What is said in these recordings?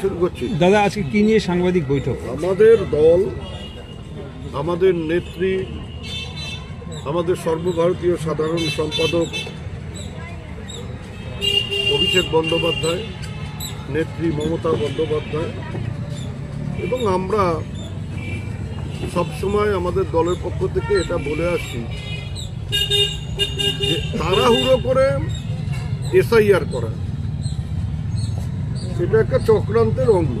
শুরু করছি। দাদা আজকে কি নিয়ে সাংবাদিক বৈঠক? আমাদের দল আমাদের নেত্রী আমাদের সর্বভারতীয় সাধারণ সম্পাদক অভিষেক বন্দ্যোপাধ্যায় নেত্রী মমতা বন্দ্যোপাধ্যায় এবং আমরা সবসময় আমাদের দলের পক্ষ থেকে এটা বলে আসছি যে তাড়াহুড়ো করে এসআইআর করা। এটা একটা চক্রান্তের অঙ্গ।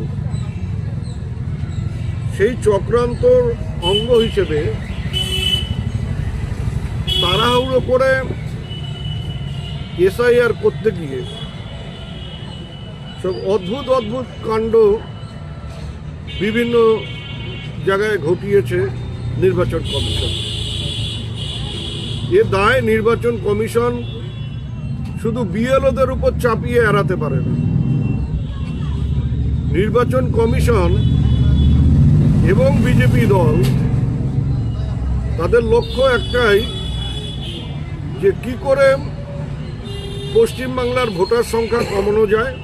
সেই চক্রান্তর অঙ্গ হিসেবে তাড়াহুড়ো করে এসআইআর করতে গিয়ে সব অদ্ভুত অদ্ভুত কাণ্ড বিভিন্ন জায়গায় ঘটিয়েছে নির্বাচন কমিশন। এ দায় নির্বাচন কমিশন শুধু বিএলওদের উপর চাপিয়ে এড়াতে পারে না। নির্বাচন কমিশন এবং বিজেপি দল, তাদের লক্ষ্য একটাই যে কি করে পশ্চিমবাংলার ভোটার সংখ্যা কমানো যায়।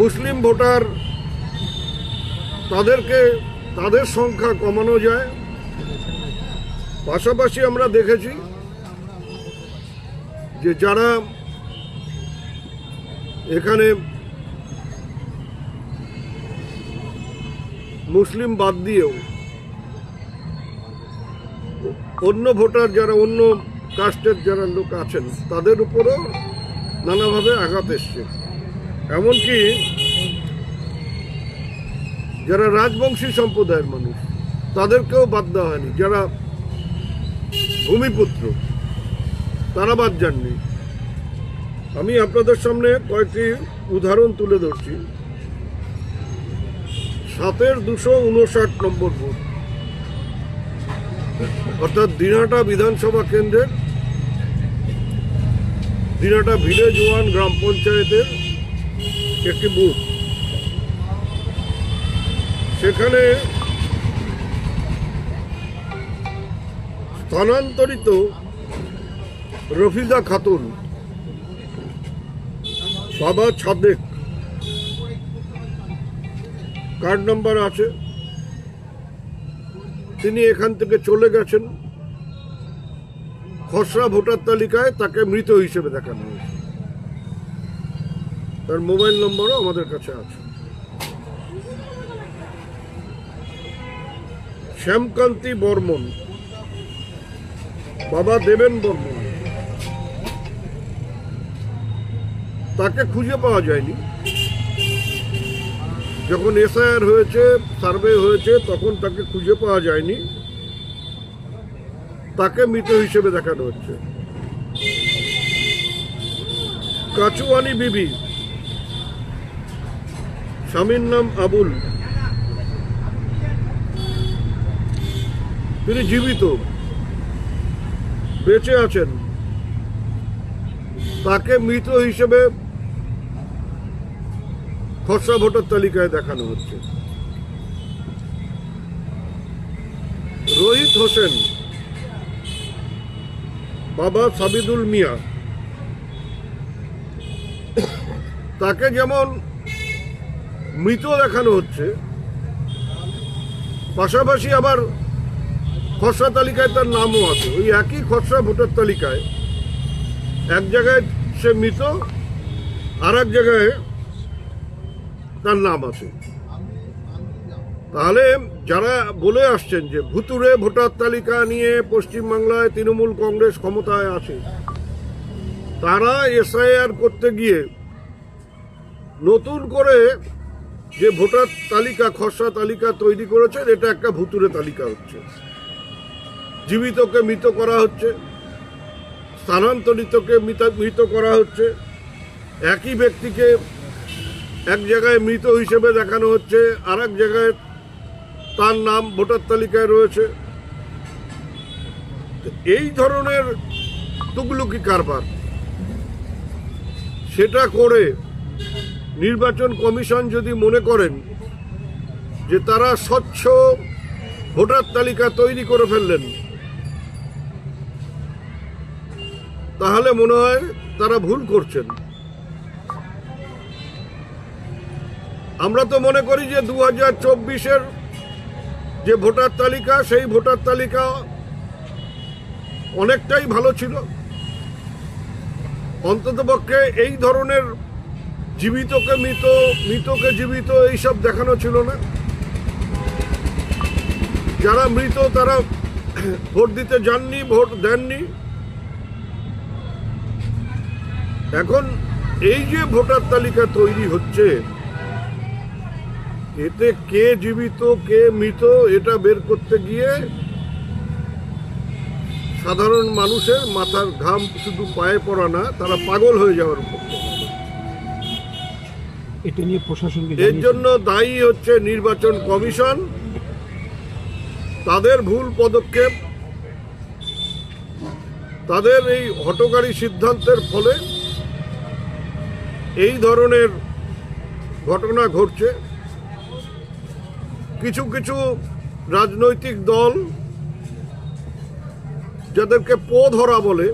মুসলিম ভোটার তাদেরকে তাদের সংখ্যা কমানো যায়। পাশাপাশি আমরা দেখেছি যে যারা এখানে মুসলিম বাদ দিয়েও অন্য ভোটার যারা, অন্য কাস্টের যারা লোক আছেন, তাদের উপরও নানাভাবে আঘাত এসছে। এমনকি যারা রাজবংশী সম্প্রদায়ের মানুষ, তাদেরকেও বাদ দেওয়া হয়নি। যারা ভূমিপুত্র, তারা বাদ যাননি। আমি আপনাদের সামনে কয়েকটি উদাহরণ তুলে ধরছি। সাতের দুশো উনষাট নম্বর বুথ, অর্থাৎ দিনাটা বিধানসভা কেন্দ্রের, দিনাটা ভিলেজ ওয়ান গ্রাম পঞ্চায়েতের একটি বুথ। সেখানে স্থানান্তরিত রফিজা খাতুন বাবা ছাদেক কার্ড নাম্বার আছে। তিনি এখান থেকে চলে গেছেন। খসড়া ভোটার তালিকায় তাকে মৃত হিসেবে দেখানো হয়েছে। তার মোবাইল নম্বরও আমাদের কাছে আছে। শ্যামকান্তি বর্মন। বাবা দেবেন বর্মন। তাকে খুঁজে পাওয়া যায়নি। যখন এসআইআর হয়েছে, সার্ভে হয়েছে, তখন তাকে খুঁজে পাওয়া যায়নি। তাকে মৃত হিসেবে দেখানো হচ্ছে। কাচুয়ানি বিবি, স্বামীর নাম আবুল। তিনি জীবিত। বেঁচে আছেন। তাকে মৃত হিসেবে খসড়া ভোটার তালিকায় দেখানো হচ্ছে। রোহিত হোসেন, বাবা সাবিদুল মিয়া, তাকে যেমন মৃত দেখানো হচ্ছে, পাশাপাশি আবার খসড়া তালিকায় তার নামও আছে। ওই একই খসড়া ভোটার তালিকায় এক জায়গায় সে মৃত আর এক জায়গায় তার নাম আছে। তাহলে যারা বলে আসছেন যে ভুতুরে ভোটার তালিকা নিয়ে পশ্চিমবাংলায় তৃণমূল কংগ্রেস ক্ষমতায় আছে তারা এসআইআর করতে গিয়ে নতুন করে যে ভোটার তালিকা, খসড়া তালিকা তৈরি করেছেন, এটা একটা ভুতুরে তালিকা হচ্ছে। জীবিতকে মৃত করা হচ্ছে, স্থানান্তরিতকে মৃত মৃত করা হচ্ছে। একই ব্যক্তিকে এক জায়গায় মৃত হিসেবে দেখানো হচ্ছে আর এক জায়গায় তার নাম ভোটার তালিকায় রয়েছে। এই ধরনের তুগলুকি কারবার, সেটা করে নির্বাচন কমিশন যদি মনে করেন যে তারা স্বচ্ছ ভোটার তালিকা তৈরি করে ফেললেন, তাহলে মনে হয় তারা ভুল করছেন। আমরা তো মনে করি যে দু হাজার চব্বিশের যে ভোটার তালিকা, সেই ভোটার তালিকা অনেকটাই ভালো ছিল। অন্ততপক্ষে এই ধরনের জীবিতকে মৃত, মৃতকে জীবিত এইসব দেখানো ছিল না। যারা মৃত, তারা ভোট দিতে যাননি, ভোট দেননি। এখন এই যে ভোটার তালিকা তৈরি হচ্ছে এতে কে জীবিত কে মৃত এটা বের করতে গিয়ে সাধারণ মানুষের মাথার ঘাম শুধু পায়ে পড়া না তারা পাগল হয়ে যাওয়ার এটা নিয়ে প্রশাসনকে এর জন্য দায়ী হচ্ছে নির্বাচন কমিশন। তাদের ভুল পদক্ষেপ তাদের এই হটকারী সিদ্ধান্তের ফলে এই ধরনের ঘটনা ঘটছে। কিছু কিছু রাজনৈতিক দল যাদেরকে পো ধরা বলে,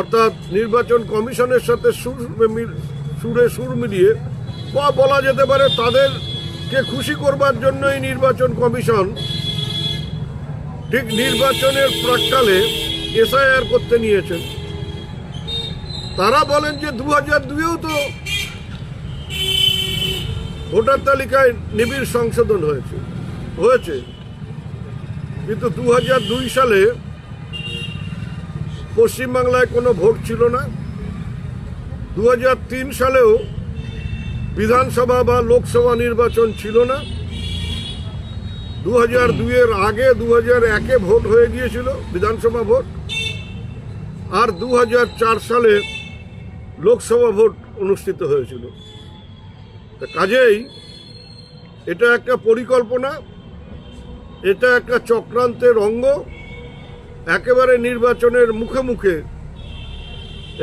অর্থাৎ নির্বাচন কমিশনের সাথে সুর সুরে সুর মিলিয়ে, বা বলা যেতে পারে তাদেরকে খুশি করবার জন্যই নির্বাচন কমিশন ঠিক নির্বাচনের প্রাককালে এসআইআর করতে নিয়েছেন তারা বলেন যে দু হাজার দুইয়েও তো ভোটার তালিকায় নিবিড় সংশোধন হয়েছে। হয়েছে। কিন্তু দু দুই সালে পশ্চিমবাংলায় কোনো ভোট ছিল না। দু হাজার তিন সালেও বিধানসভা বা লোকসভা নির্বাচন ছিল না। দু হাজার দুইয়ের আগে দু হাজার একে ভোট হয়ে গিয়েছিল বিধানসভা ভোট। আর দু হাজার চার সালে লোকসভা ভোট অনুষ্ঠিত হয়েছিল। কাজেই এটা একটা পরিকল্পনা। এটা একটা চক্রান্তের অঙ্গ। একেবারে নির্বাচনের মুখে মুখে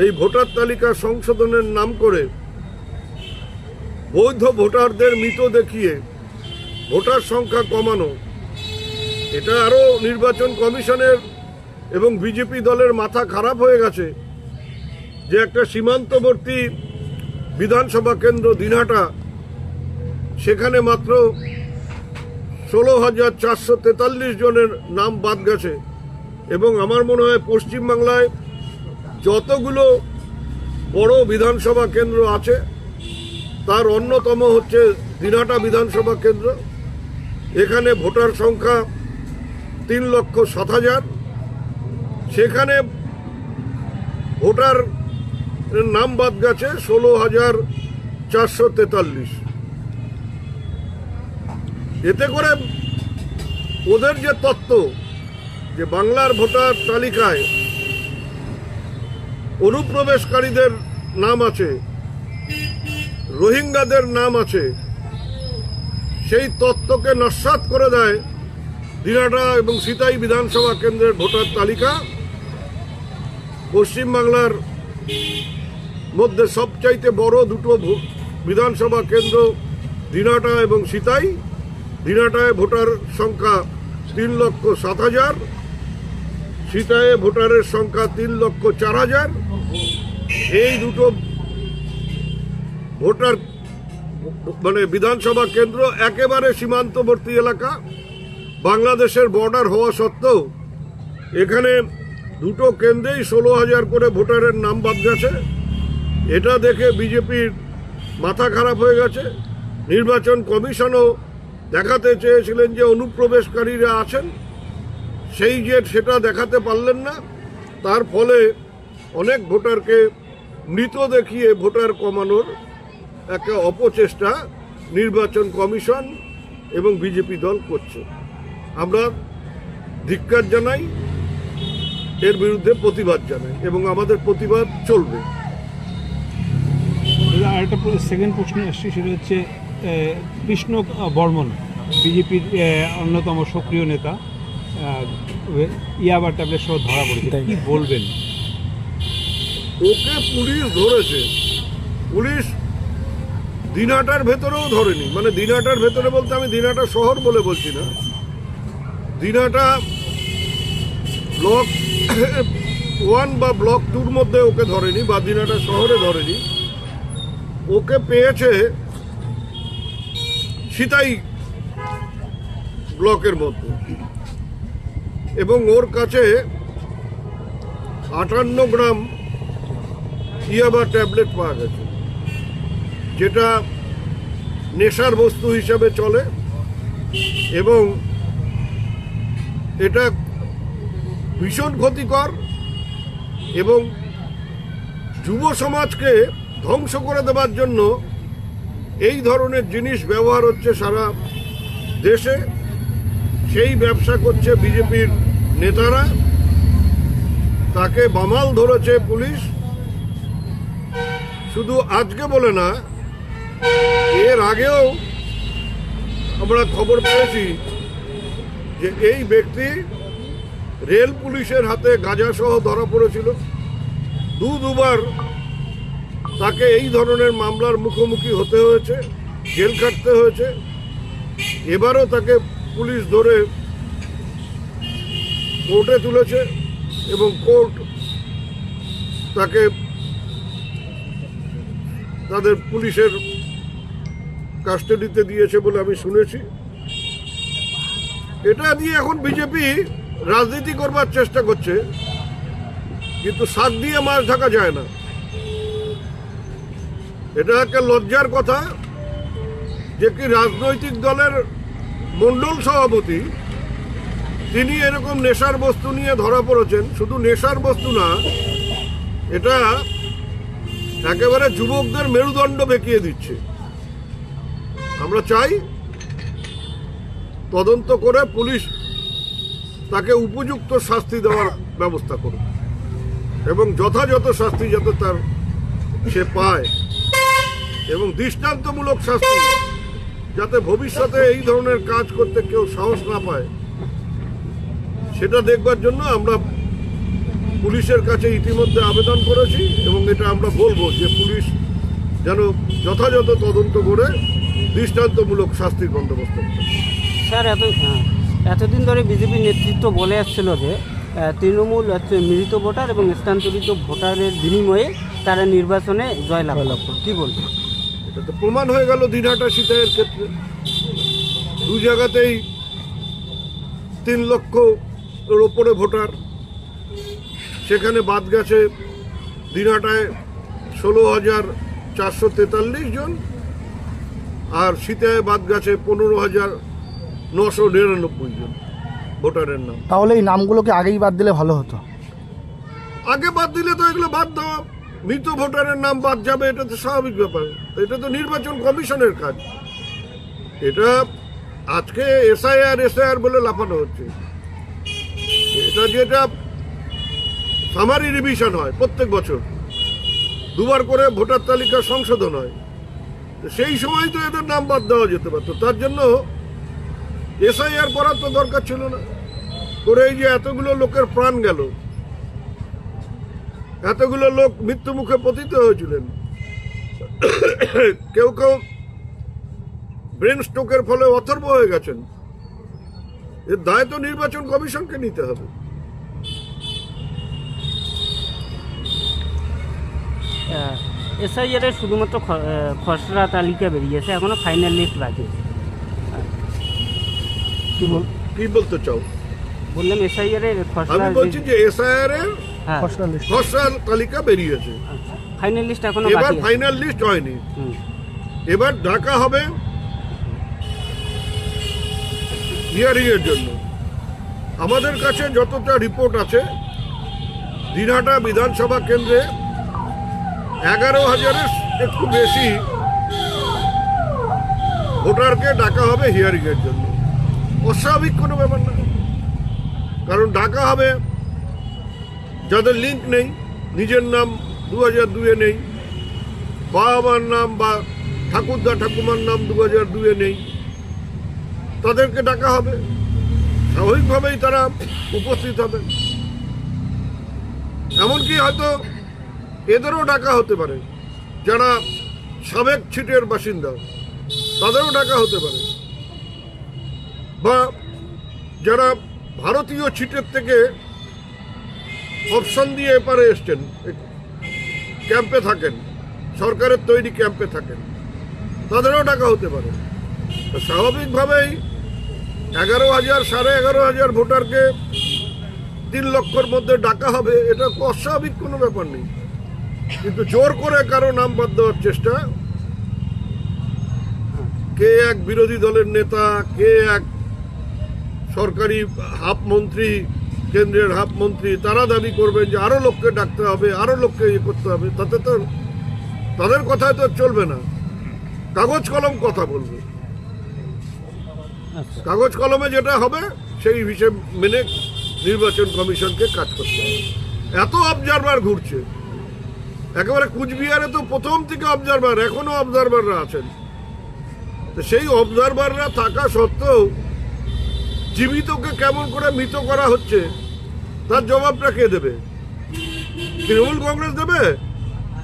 এই ভোটার তালিকা সংশোধনের নাম করে বৈধ ভোটারদের মৃত দেখিয়ে ভোটার সংখ্যা কমানো। এটা আরও নির্বাচন কমিশনের এবং বিজেপি দলের মাথা খারাপ হয়ে গেছে যে একটা সীমান্তবর্তী বিধানসভা কেন্দ্র দিনহাটা, সেখানে মাত্র ষোলো হাজার চারশো তেতাল্লিশ জনের নাম বাদ গেছে। এবং আমার মনে হয় পশ্চিমবাংলায় যতগুলো বড় বিধানসভা কেন্দ্র আছে, তার অন্যতম হচ্ছে দিনাটা বিধানসভা কেন্দ্র। এখানে ভোটার সংখ্যা তিন লক্ষ সাত হাজার। সেখানে ভোটার নাম বাদ গেছে ষোলো হাজার চারশো তেতাল্লিশ। এতে করে ওদের যে তত্ত্ব যে বাংলার ভোটার তালিকায় অনুপ্রবেশকারীদের নাম আছে, রোহিঙ্গাদের নাম আছে, সেই তত্ত্বকে নস্বাত করে দেয় দিনাটা এবং সিতাই বিধানসভা কেন্দ্রের ভোটার তালিকা। পশ্চিমবাংলার মধ্যে সবচাইতে বড় দুটো বিধানসভা কেন্দ্র দিনাটা এবং সিতাই। দিনাটায় ভোটার সংখ্যা তিন লক্ষ সাত হাজার সিতায়ে ভোটারের সংখ্যা তিন লক্ষ চার হাজার। এই দুটো ভোটার মানে বিধানসভা কেন্দ্র একেবারে সীমান্তবর্তী এলাকা। বাংলাদেশের বর্ডার হওয়া সত্ত্বেও এখানে দুটো কেন্দ্রেই ষোলো হাজার করে ভোটারের নাম বাদ গেছে। এটা দেখে বিজেপির মাথা খারাপ হয়ে গেছে। নির্বাচন কমিশনও দেখাতে চেয়েছিলেন যে অনুপ্রবেশকারীরা আছেন, সেই যে সেটা দেখাতে পারলেন না। তার ফলে অনেক ভোটারকে মৃত দেখিয়ে ভোটার কমানোর একটা অপচেষ্টা নির্বাচন কমিশন এবং বিজেপি দল করছে। আমরা ধিক্কার জানাই, এর বিরুদ্ধে প্রতিবাদ জানাই এবং আমাদের প্রতিবাদ চলবে। আরেকটা সেকেন্ড প্রশ্ন আসছে, সেটা হচ্ছে কৃষ্ণ বর্মন বিজেপির অন্যতম সক্রিয় নেতা ইয়াবার ইয়াবা ট্যাবলেট সহ ধরা পড়েছে। কি বলবেন? ওকে পুলিশ ধরেছে। পুলিশ দিনাটার ভেতরেও ধরেনি। মানে দিনাটার ভেতরে বলতে আমি দিনাটা শহর বলে বলছি না। দিনাটা ব্লক ওয়ান বা ব্লক টুর মধ্যে ওকে ধরেনি বা দিনাটা শহরে ধরেনি। ওকে পেয়েছে সিতাই ব্লকের মধ্যে এবং ওর কাছে আটান্ন গ্রাম ইয়াবা ট্যাবলেট পাওয়া গেছে, যেটা নেশার বস্তু হিসাবে চলে এবং এটা ভীষণ ক্ষতিকর এবং যুব সমাজকে ধ্বংস করে দেওয়ার জন্য এই ধরনের জিনিস ব্যবহার হচ্ছে সারা দেশে। সেই ব্যবসা করছে বিজেপির নেতারা। তাকে বামাল ধরেছে পুলিশ। শুধু আজকে বলে না, এর আগেও আমরা খবর পেয়েছি যে এই ব্যক্তি রেল পুলিশের হাতে গাঁজাসহ ধরা পড়েছিল। দু দুবার তাকে এই ধরনের মামলার মুখোমুখি হতে হয়েছে, জেল খাটতে হয়েছে। এবারও তাকে পুলিশ ধরে কোর্টে তুলেছে এবং কোর্ট তাকে তাদের পুলিশের কাস্টাডিতে দিয়েছে বলে আমি শুনেছি। এটা দিয়ে এখন বিজেপি রাজনীতি করবার চেষ্টা করছে, কিন্তু সাত দিয়ে মাছ ঢাকা যায় না। এটা একটা লজ্জার কথা যে কি রাজনৈতিক দলের মণ্ডল সভাপতি, তিনি এরকম নেশার বস্তু নিয়ে ধরা পড়েছেন। শুধু নেশার বস্তু না, এটা একেবারে যুবকদের মেরুদণ্ড বেঁকিয়ে দিচ্ছে। আমরা চাই তদন্ত করে পুলিশ তাকে উপযুক্ত শাস্তি দেওয়ার ব্যবস্থা করুক এবং যথাযথ শাস্তি যাতে তার সে পায়। এবং দৃষ্টান্তমূলক শাস্তি যাতে ভবিষ্যতে এই ধরনের কাজ করতে কেউ সাহস না পায়। সেটা দেখবার জন্য আমরা পুলিশের কাছে ইতিমধ্যে আবেদন করেছি এবং এটা আমরা বলব যে পুলিশ যেন যথাযথ তদন্ত করে দৃষ্টান্তমূলক শাস্তির বন্দোবস্ত স্যার এত হ্যাঁ, এতদিন ধরে বিজেপি নেতৃত্ব বলে আসছিল যে তৃণমূল হচ্ছে মৃত ভোটার এবং স্থানান্তরিত ভোটারের বিনিময়ে তারা নির্বাচনে জয়লাভ করবে। কি বলবেন? এটা তো প্রমাণ হয়ে গেল দিনহাটা সীতায়ের ক্ষেত্রে। দু জায়গাতেই তিন লক্ষ ওপরে ভোটার। সেখানে বাদ গেছে দিনহাটায় ষোলো হাজার চারশো তেতাল্লিশ জন আর সীতায় বাদ গেছে পনেরো হাজার নশো নিরানব্বই জন ভোটারের নাম। তাহলে এই নামগুলোকে আগেই বাদ দিলে ভালো হতো। আগে বাদ দিলে তো এগুলো বাদ দেওয়া মৃত ভোটারের নাম বাদ যাবে, এটা তো স্বাভাবিক ব্যাপার। এটা তো নির্বাচন কমিশনের কাজ। এটা আজকে এসআইআর এসআইআর বলে লাফানো হচ্ছে। এটা যেটা সামারি রিভিশন হয় প্রত্যেক বছর। দুবার করে ভোটার তালিকা সংশোধন হয়। সেই সময় তো এদের নাম বাদ দেওয়া যেতে পারতো। তার জন্য এসআইআর করার তো দরকার ছিল না। করে এই যে এতগুলো লোকের প্রাণ গেল। এতগুলো লোক মৃত্যু মুখে পতিত হয়েছিলেন। কেউ কেউ ব্রেন স্ট্রোকের ফলে অথর্ব হয়ে গেছেন। এর দায় তো নির্বাচন কমিশনকে নিতে হবে। এসআইআর এর শুধুমাত্র খসড়া তালিকা বেরিয়েছে এখনও ফাইনাল লিস্ট বাকি কি বল কি বলতে চাও? বললাম এসআইআর এর খসড়া আমি বলছি যে এসআইআর এর খসড়া লিস্ট খসড়া তালিকা বেরিয়েছে। ফাইনাল লিস্ট এখনও এবার ফাইনাল লিস্ট হয়নি। এবার ডাকা হবে হিয়ারিং এর জন্য। আমাদের কাছে যতটা রিপোর্ট আছে দিনহাটা বিধানসভা কেন্দ্রে এগারো হাজারের একটু বেশি ভোটারকে ডাকা হবে হিয়ারিং এর জন্য। অস্বাভাবিক কোনো ব্যাপার না। কারণ ডাকা হবে যাদের লিঙ্ক নেই, নিজের নাম দু হাজার দুয়ে নেই বাবার নাম বা ঠাকুরদা, ঠাকুমার নাম দু হাজার দুয়ে নেই, তাদেরকে ডাকা হবে। স্বাভাবিকভাবেই তারা উপস্থিত হবে। এমনকি হয়তো এদেরও ডাকা হতে পারে, যারা সাবেক ছিটের বাসিন্দা, তাদেরও ডাকা হতে পারে। বা যারা ভারতীয় ছিটের থেকে অপশন দিয়ে এপারে এসছেন। ক্যাম্পে থাকেন। সরকারের তৈরি ক্যাম্পে থাকেন। তাদেরও ডাকা হতে পারে। স্বাভাবিকভাবেই এগারো হাজার, সাড়ে এগারো হাজার ভোটারকে তিন লক্ষর মধ্যে ডাকা হবে, এটা অস্বাভাবিক কোনো ব্যাপার নেই। কিন্তু জোর করে কারও নাম বাদ দেওয়ার চেষ্টা, কে এক বিরোধী দলের নেতা, কে এক সরকারি হাফ মন্ত্রী কেন্দ্রের হাফ মন্ত্রী তারা দাবি করবেন যে আরও লোককে ডাকতে হবে আরও লোককে ইয়ে করতে হবে। তাতে তো তাদের কথায় তো চলবে না। কাগজ কলম কথা বলবে। আচ্ছা। কাগজ কলমে যেটা হবে সেই হিসেব মেনে নির্বাচন কমিশনকে কাজ করতে হবে। এত অবজারভার ঘুরছে। একেবারে কুচবিহারে তো প্রথম থেকে অবজারভার এখনও অবজারভাররা আছেন। তো সেই অবজারভাররা থাকা সত্ত্বেও জীবিতকে কেমন করে মৃত করা হচ্ছে তার জবাবটা কে দেবে? তৃণমূল কংগ্রেস দেবে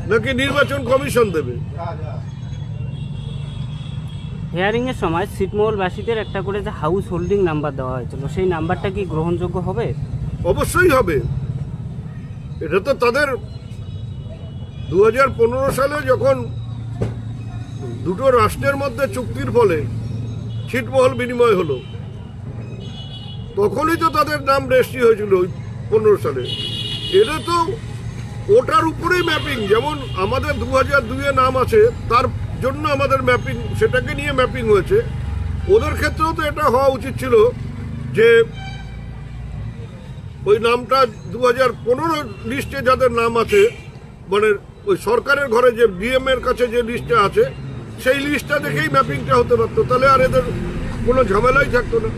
নাকি নির্বাচন কমিশন দেবে? হিয়ারিংয়ের সময় ছিটমহলবাসীদের একটা করে যে হাউস হোল্ডিং নাম্বার দেওয়া হয়েছিল সেই নাম্বারটা কি গ্রহণযোগ্য হবে? অবশ্যই হবে। এটা তো তাদের দু হাজার পনেরো সালে যখন দুটো রাষ্ট্রের মধ্যে চুক্তির ফলে ছিটমহল বিনিময় হলো তখনই তো তাদের নাম রেজিস্ট্রি হয়েছিল ওই পনেরো সালে। এটা তো ওটার উপরেই ম্যাপিং, যেমন আমাদের দু হাজার দুইয়ে নাম আছে, তার জন্য আমাদের ম্যাপিং, সেটাকে নিয়ে ম্যাপিং হয়েছে। ওদের ক্ষেত্রেও তো এটা হওয়া উচিত ছিল যে ওই নামটা দু হাজার পনেরো লিস্টে যাদের নাম আছে মানে ওই সরকারের ঘরে যে ডিএম এর কাছে যে লিস্টটা আছে, সেই লিস্টটা দেখেই ম্যাপিংটা হতে পারতো তাহলে আর এদের কোনো ঝামেলাই থাকতো না।